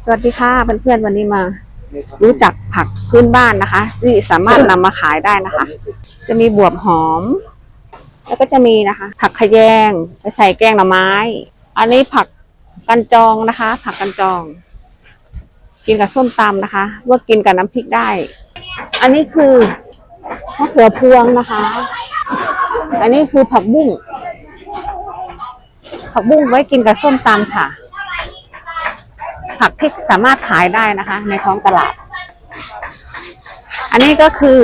สวัสดีค่ะเพื่อนๆวันนี้มา รู้จักผักพื้นบ้านนะคะที่สามารถนำมาขายได้นะคะ จะมีบวบหอม แล้วก็จะมีนะคะ ผักขะแยงไปใส่แกงหน่อไม้ อันนี้ผักกันจองนะคะ ผักกันจอง กินกับส้มตำนะคะว่ากินกับน้ำพริกได้ อันนี้คือมะเขือพวงนะคะ อันนี้คือผักบุ้งผักบุ้งไว้กินกับส้มตำค่ะ ผักที่สามารถขายได้นะคะ ในท้องตลาด อันนี้ก็คือ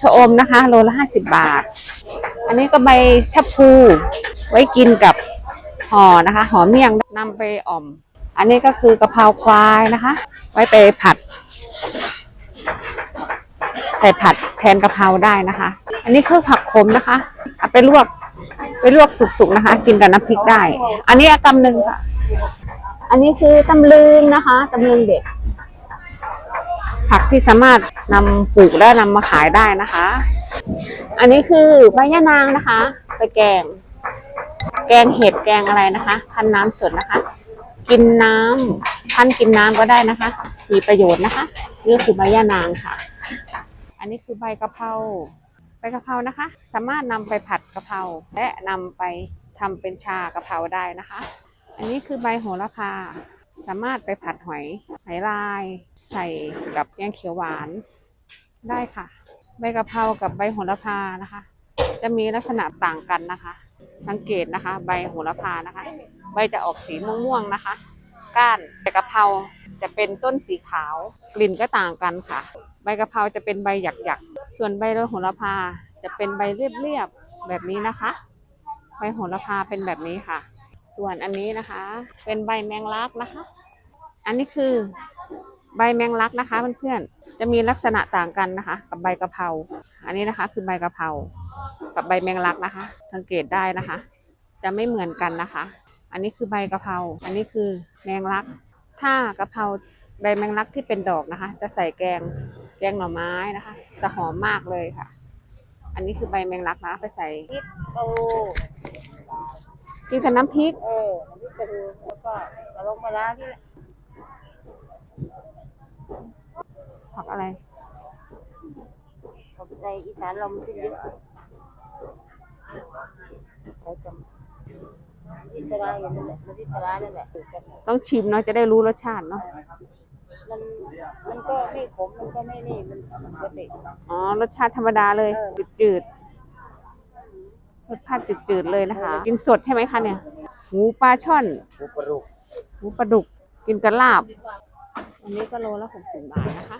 ชะอมนะคะ โลละห้าสิบบาท อันนี้ก็ใบชะพูไว้กินกับห่อนะคะห่อเมี่ยงนำไปอ่อม อันนี้ก็คือกะเพราควายนะคะ ไว้ไปผัด ใส่ผัดแทนกะเพราได้นะคะ อันนี้คือผักขมนะคะเอาไปลวกไปลวกสุกๆนะคะ กินกับน้ำพริกได้ อันนี้กำหนึ่งค่ะ อันนี้คือตำลึงนะคะตำลึงเด็ดผักที่สามารถนำปลูกและนำมาขายได้นะคะ อันนี้คือใบยะนางนะคะ ไปแกง แกงเห็ดแกงอะไรนะคะพันน้ำสดนะคะ กินน้ำพันกินน้ำก็ได้นะคะ มีประโยชน์นะคะนี่คือใบยะนางค่ะ อันนี้คือใบกะเพราใบกะเพรานะคะ สามารถนำไปผัดกะเพราและนำไปทำเป็นชากะเพราได้นะคะ อันนี้คือใบโหระพา สามารถไปผัดหอยหอยลาย ใส่กับแกงเขียวหวานได้ค่ะ ใบกะเพรากับใบโหระพานะคะ จะมีลักษณะต่างกันนะคะ สังเกตนะคะ ใบโหระพานะคะ ใบจะออกสีม่วงๆนะคะ ก้านใบกะเพราจะเป็นต้นสีขาว กลิ่นก็ต่างกันค่ะ ใบกะเพราจะเป็นใบหยักๆ ส่วนใบโหระพาจะเป็นใบเรียบๆแบบนี้นะคะ ใบโหระพาเป็นแบบนี้ค่ะ ส่วนอันนี้นะคะ เป็นใบแมงลักนะคะ อันนี้คือใบแมงลักนะคะเพื่อนๆ จะมีลักษณะต่างกันนะคะ กับใบกะเพรา อันนี้นะคะคือใบกะเพรา กับใบแมงลักนะคะ สังเกตได้นะคะ จะไม่เหมือนกันนะคะ อันนี้คือใบกะเพรา อันนี้คือแมงลัก ถ้ากะเพราใบแมงลักที่เป็นดอกนะคะ จะใส่แกงแกงหน่อไม้นะคะ จะหอมมากเลยค่ะ อันนี้คือใบแมงลักนะคะไปใส่โอ้ กินกับน้ำพริก เออน้ำพริกกระดูกแล้วก็กระลงปลาร้าที่ผักอะไรผมในอีสานเรามันขึ้นเยอะใช้จำน้ำพริกปลาร้าอย่างนั้นแหละน้ำพริกปลาร้านั่นแหละสูตรกันต้องชิมเนาะจะได้รู้รสชาติเนาะมันมันก็ไม่ขมมันก็ไม่นี่มันมันปกติอ๋อรสชาติธรรมดาเลยเออจืดจืดๆ รสชาติจืดจืดๆเลยนะคะ กินสดใช่ไหมคะเนี่ยหมูปลาช่อนหูปลาดุกหมูปลาดุกกินกับลาบ อันนี้ก็โลละหกสิบบาทนะคะ